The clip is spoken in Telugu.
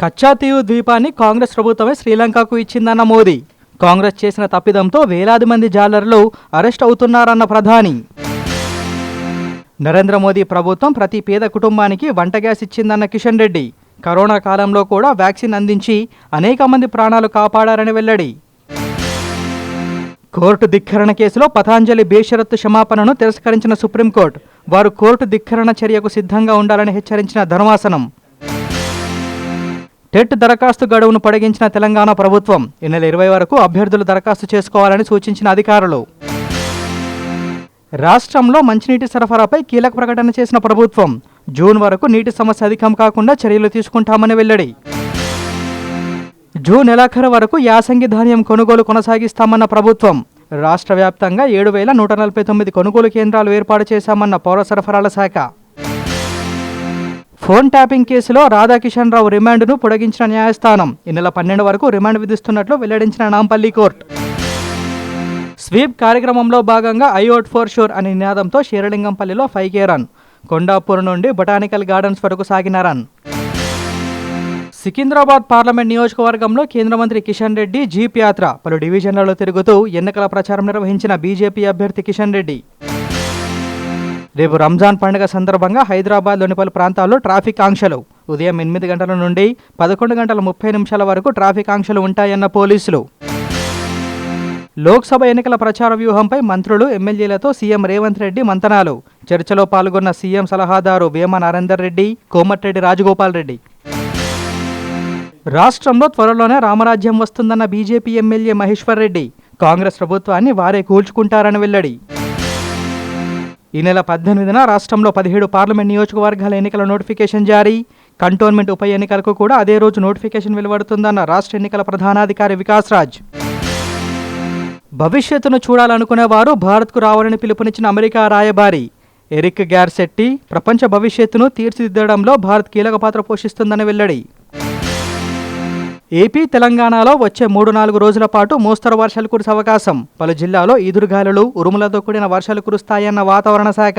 కచ్చాతీయు ద్వీపాన్ని కాంగ్రెస్ ప్రభుత్వమే శ్రీలంకకు ఇచ్చిందన్న మోదీ. కాంగ్రెస్ చేసిన తప్పిదంతో వేలాది మంది జాలర్లు అరెస్ట్ అవుతున్నారన్న ప్రధాని. నరేంద్ర మోదీ ప్రభుత్వం ప్రతి పేద కుటుంబానికి వంట గ్యాస్ ఇచ్చిందన్న కిషన్ రెడ్డి. కరోనా కాలంలో కూడా వ్యాక్సిన్ అందించి అనేక మంది ప్రాణాలు కాపాడారని వెల్లడి. కోర్టు ధిక్కరణ కేసులో పతాంజలి బేషరత్తు క్షమాపణను తిరస్కరించిన సుప్రీంకోర్టు. వారు కోర్టు ధిక్కరణ చర్యకు సిద్ధంగా ఉండాలని హెచ్చరించిన ధర్మాసనం. టెట్ దరఖాస్తు గడువును పొడిగించిన తెలంగాణ ప్రభుత్వం ఈ నెల ఇరవై వరకు అభ్యర్థులు దరఖాస్తు చేసుకోవాలని సూచించిన అధికారులు. రాష్ట్రంలో మంచినీటి సరఫరాపై కీలక ప్రకటన చేసిన ప్రభుత్వం జూన్ వరకు నీటి సమస్య అధికం కాకుండా చర్యలు తీసుకుంటామని వెల్లడి. జూన్ నెలాఖరు వరకు యాసంగి ధాన్యం కొనుగోలు కొనసాగిస్తామన్న ప్రభుత్వం రాష్ట్ర వ్యాప్తంగా ఏడు వేల నూట నలభై తొమ్మిది కొనుగోలు కేంద్రాలు ఏర్పాటు చేశామన్న పౌర సరఫరాల శాఖ. ఫోన్ ట్యాపింగ్ కేసులో రాధాకిషన్ రావు రిమాండ్ను పొడిగించిన న్యాయస్థానం. ఈ నెల పన్నెండు వరకు రిమాండ్ విధిస్తున్నట్లు వెల్లడించిన నాంపల్లి కోర్టు. స్వీప్ కార్యక్రమంలో భాగంగా ఐఓట్ ఫోర్ షోర్ అనే నినాదంతో శేరలింగంపల్లిలో ఫైవ్ కే రన్. కొండాపూర్ నుండి బొటానికల్ గార్డెన్స్ వరకు సాగిన రన్. సికింద్రాబాద్ పార్లమెంట్ నియోజకవర్గంలో కేంద్ర మంత్రి కిషన్ రెడ్డి జీప్ యాత్ర. పలు డివిజన్లలో తిరుగుతూ ఎన్నికల ప్రచారం నిర్వహించిన బీజేపీ అభ్యర్థి కిషన్ రెడ్డి. రేపు రంజాన్ పండుగ సందర్భంగా హైదరాబాద్లోని పలు ప్రాంతాల్లో ట్రాఫిక్ ఆంక్షలు. ఉదయం ఎనిమిది గంటల నుండి పదకొండు గంటల ముప్పై నిమిషాల వరకు ట్రాఫిక్ ఆంక్షలు ఉంటాయన్న పోలీసులు. లోక్సభ ఎన్నికల ప్రచార వ్యూహంపై మంత్రులు ఎమ్మెల్యేలతో సీఎం రేవంత్ రెడ్డి మంతనాలు. చర్చలో పాల్గొన్న సీఎం సలహాదారు వేమ నరేందర్ రెడ్డి కోమటిరెడ్డి రాజగోపాల్ రెడ్డి. రాష్ట్రంలో త్వరలోనే రామరాజ్యం వస్తుందన్న బీజేపీ ఎమ్మెల్యే మహేశ్వర్ రెడ్డి. కాంగ్రెస్ ప్రభుత్వాన్ని వారే కూల్చుకుంటారని వెల్లడి. ఈ నెల పద్దెనిమిదిన రాష్ట్రంలో పదిహేడు పార్లమెంట్ నియోజకవర్గాల ఎన్నికల నోటిఫికేషన్ జారీ. కంటోన్మెంట్ ఉప ఎన్నికలకు కూడా అదే రోజు నోటిఫికేషన్ వెలువడుతుందన్న రాష్ట్ర ఎన్నికల ప్రధానాధికారి వికాస్ రాజ్ భవిష్యత్తును చూడాలనుకునే వారు భారత్కు రావాలని పిలుపునిచ్చిన అమెరికా రాయబారి ఎరిక్ గ్యార్సెట్టి ప్రపంచ భవిష్యత్తును తీర్చిదిద్దడంలో భారత్ కీలక పాత్ర పోషిస్తుందని వెల్లడి. ఏపీ తెలంగాణలో వచ్చే మూడు నాలుగు రోజుల పాటు మోస్తరు వర్షాలు కురిసే అవకాశం. పలు జిల్లాలో ఈదురుగాలులు ఉరుములతో కూడిన వర్షాలు కురుస్తాయన్న వాతావరణ శాఖ.